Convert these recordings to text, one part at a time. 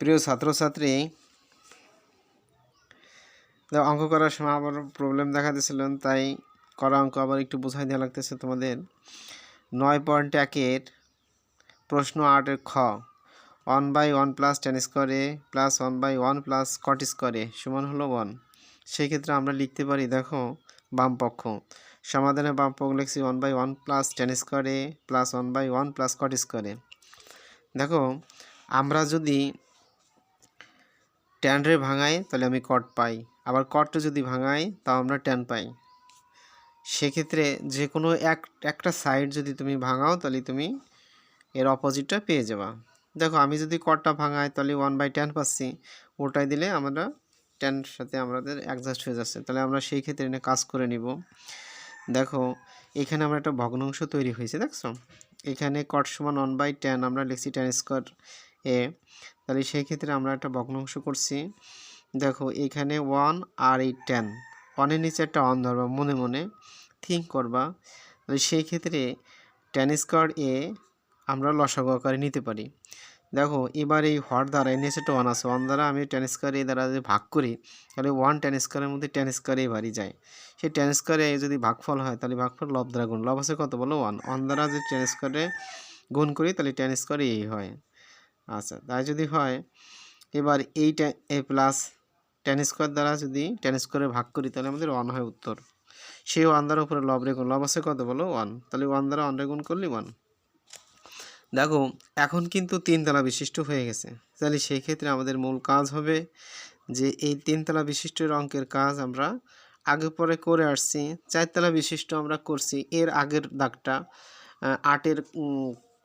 প্রিয় ছাত্রছাত্রী অঙ্ক করার সময় আবার প্রবলেম দেখা দিয়েছিলেন তাই করা অঙ্ক আবার একটু বোঝাই দেওয়া লাগতেছে তোমাদের। নয় পয়েন্ট একের প্রশ্ন আটের খ one by one plus ten স্কোয়ারে plus one by one plus cot স্কোয়ারে সমান হলো ওয়ান সেই ক্ষেত্রে আমরা লিখতে পারি, দেখো, বাম পক্ষ। সমাধানে বাম পক্ষ লিখছি one by one plus ten স্কোয়ারে plus one by one plus cot স্কোয়ারে দেখো, আমরা যদি ট্যান রে ভাঙাই, তাহলে আমি কট পাই। আবার কটটা যদি ভাঙাই, তাও আমরা ট্যান পাই। সেক্ষেত্রে যে কোনো এক, একটা সাইড যদি তুমি ভাঙাও, তাহলে তুমি এর অপোজিটটা পেয়ে যাবা। দেখো, আমি যদি কটটা ভাঙাই, তাহলে ওয়ান বাই টেন পাচ্ছি। ওটাই দিলে আমরা টেনের সাথে আমাদের অ্যাডজাস্ট হয়ে যাচ্ছে। তাহলে আমরা সেই ক্ষেত্রে এনে কাজ করে নিব। দেখো, এখানে আমরা একটা ভগ্নাংশ তৈরি হয়েছে, দেখছ? এখানে কট সমান ওয়ান বাই টেন আমরা লিখছি টেন স্কোয়ার এ, তাহলে সেই ক্ষেত্রে আমরা একটা ভগ্নাংশ করছি। দেখো, এখানে ওয়ান আর এই টেন ওয়ানের নিচে একটা অন ধরবা, মনে মনে থিঙ্ক করবা। তাহলে সেই ক্ষেত্রে টেন স্কোয়ার এ আমরা লসাগু আকারে নিতে পারি। দেখো, এবার এই হর দ্বারা নিচে একটা ওয়ান আছে ওয়ান দ্বারা আমি টেন স্কোয়ার এ দ্বারা যদি ভাগ করি, তাহলে ওয়ান টেন স্কোয়ারের মধ্যে টেন স্কোয়ার এ বাড়ি যায়। সেই টেন স্কোয়ারে যদি ভাগফল হয়, তাহলে ভাগফল লব দ্বারা গুণ, লব আছে কত বলো? ওয়ান ওয়ান দ্বারা যদি টেন স্কোয়ারে গুণ করি, তাহলে টেন স্কোয়ার এই হয়। আচ্ছা তাই যদি হয়, এবার এই এ প্লাস টেন স্কোয়ার দ্বারা যদি টেন স্কোয়ারে ভাগ করি, তাহলে আমাদের ওয়ান হয় উত্তর। সেই ওয়ান দ্বারা উপরে লব রে গুণ লব আছে কত বলো? ওয়ান তাহলে ওয়ান দ্বারা ওয়ান রে গুণ করলি ওয়ান দেখো, এখন কিন্তু তিনতলা বিশিষ্ট হয়ে গেছে। তাহলে সেই ক্ষেত্রে আমাদের মূল কাজ হবে যে এই তিনতলা বিশিষ্ট অঙ্কের কাজ আমরা আগে পরে করে আসছি। চারতলা বিশিষ্ট আমরা করছি, এর আগের দাগটা আটের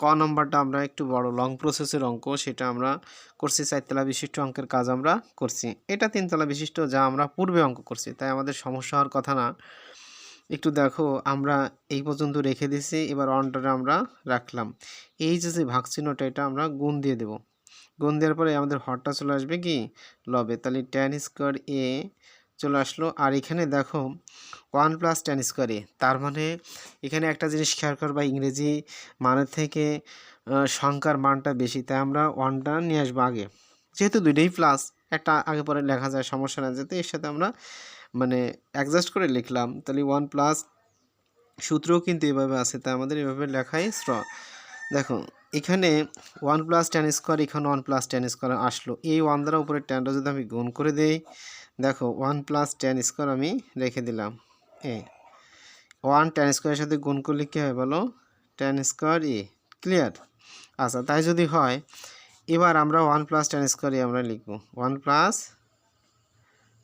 ক নম্বরটা আমরা একটু বড় লং প্রসেসের অঙ্ক, সেটা আমরা করছি চারতলা বিশিষ্ট অঙ্কের কাজ আমরা করছি। এটা তিনতলা বিশিষ্ট যা আমরা পূর্বে অঙ্ক করছি, তাই আমাদের সমস্যা হওয়ার কথা না। একটু দেখো, আমরা এই পর্যন্ত রেখে দিছি এবার অনটারে আমরা রাখলাম। এই যে যে চিহ্নটা এটা আমরা গুণ দিয়ে দেব। গুণ দেওয়ার পরে আমাদের হরটা চলে আসবে কি? লবে। তাহলে ট্যান স্কোয়ার এ চলে আসলো। আর এখানে দেখো ওয়ান প্লাস টেন স্কোয়ার তার মানে এখানে একটা জিনিস খেয়াল করবা ইংরেজি মানের থেকে সংখ্যার মানটা বেশি। তাই আমরা ওয়ানটা নিয়ে আসব আগে। যেহেতু দুইটাই প্লাস একটা আগে পরে লেখা যায়, সমস্যা না যেতে এর সাথে আমরা মানে অ্যাডজাস্ট করে লিখলাম, তাহলে ওয়ান প্লাস সূত্রও কিন্তু এভাবে আছে। তাই আমাদের এভাবে লেখাই স্ট্র দেখো, এখানে ওয়ান প্লাস টেন স্কোয়ার, এখানে ওয়ান প্লাস টেন স্কোয়ার আসলো। এই ওয়ান দ্বারা উপরে টেনটা যদি আমি গুণ করে দিই, দেখো ওয়ান প্লাস টেন স্কোয়ার আমি রেখে দিলাম। এ, ওয়ান টেন স্কোয়ারের সাথে গুণ করলে কী হয় বলো? টেন স্কোয়ার এ, ক্লিয়ার? আচ্ছা তাই যদি হয়, এবার আমরা ওয়ান প্লাস টেন স্কোয়ার এ আমরা লিখব। ওয়ান প্লাস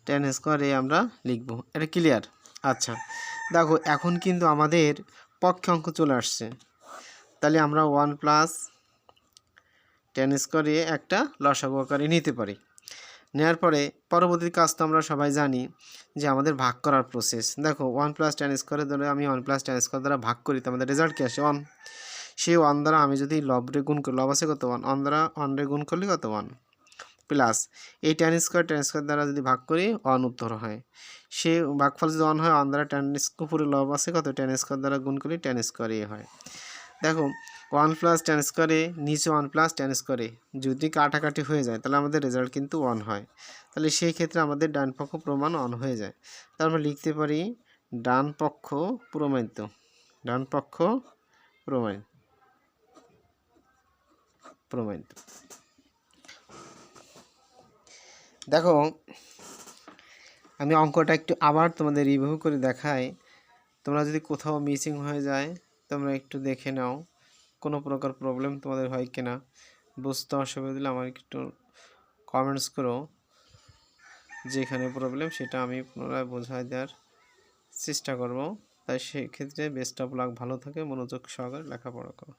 টেন স্কোয়ার এ আমরা লিখব। এটা ক্লিয়ার? আচ্ছা দেখো, এখন কিন্তু আমাদের পক্ষে অঙ্ক চলে আসছে। তাহলে আমরা ওয়ান প্লাস টেন স্কোয়ার একটা লসাগু আকারে নিতে পারি। নেওয়ার পরে পরবর্তী কাজ তো আমরা সবাই জানি যে আমাদের ভাগ করার প্রসেস দেখো, ওয়ান প্লাস টেন স্কোয়ারের দ্বারা আমি ওয়ান প্লাস টেন স্কোয়ার দ্বারা ভাগ করি তো আমাদের রেজাল্ট কী আসে? ওয়ান সেই ওয়ান দ্বারা আমি যদি লবরে গুণ করি লব আছে কত? ওয়ান ওয়ান দ্বারা ওয়ান রে গুণ করলে কত? ওয়ান প্লাস এই টেন স্কোয়ার টেন স্কোয়ার দ্বারা যদি ভাগ করি ওয়ান উত্তর হয়। সে ভাগফল যদি ওয়ান হয় ওয়ান দ্বারা টেন উপরে লব আছে কত? টেন স্কোয়ার দ্বারা গুণ করি টেন স্কোয়ার এ হয়। দেখো ওয়ান প্লাস টেন স্কোয়ারে নিচে ওয়ান প্লাস টেন স্কোয়ারে যদি কাটাকাটি হয়ে যায়, তাহলে আমাদের রেজাল্ট কিন্তু ওয়ান হয়। তাহলে সেই ক্ষেত্রে আমাদের ডান পক্ষ প্রমাণ অন হয়ে যায়। তার আমরা লিখতে পারি ডান পক্ষ প্রমাণিত, ডান পক্ষ প্রমাণ প্রমাণিত। দেখো, আমি অঙ্কটা একটু আবার তোমাদের রিভিউ করে দেখাই। তোমরা যদি কোথাও মিসিং হয়ে যায় তোমরা একটু দেখে নাও, কোনো প্রকার প্রবলেম তোমাদের হয় কি না বুঝতে অসুবিধা দিলে আমার একটু কমেন্টস করো, যেখানে প্রবলেম সেটা আমি পুনরায় বোঝাই দেওয়ার চেষ্টা করব। তাই সেক্ষেত্রে বেস্ট অফ লাক ভালো থাকে, মনোযোগ সহকারে লেখাপড়া করো।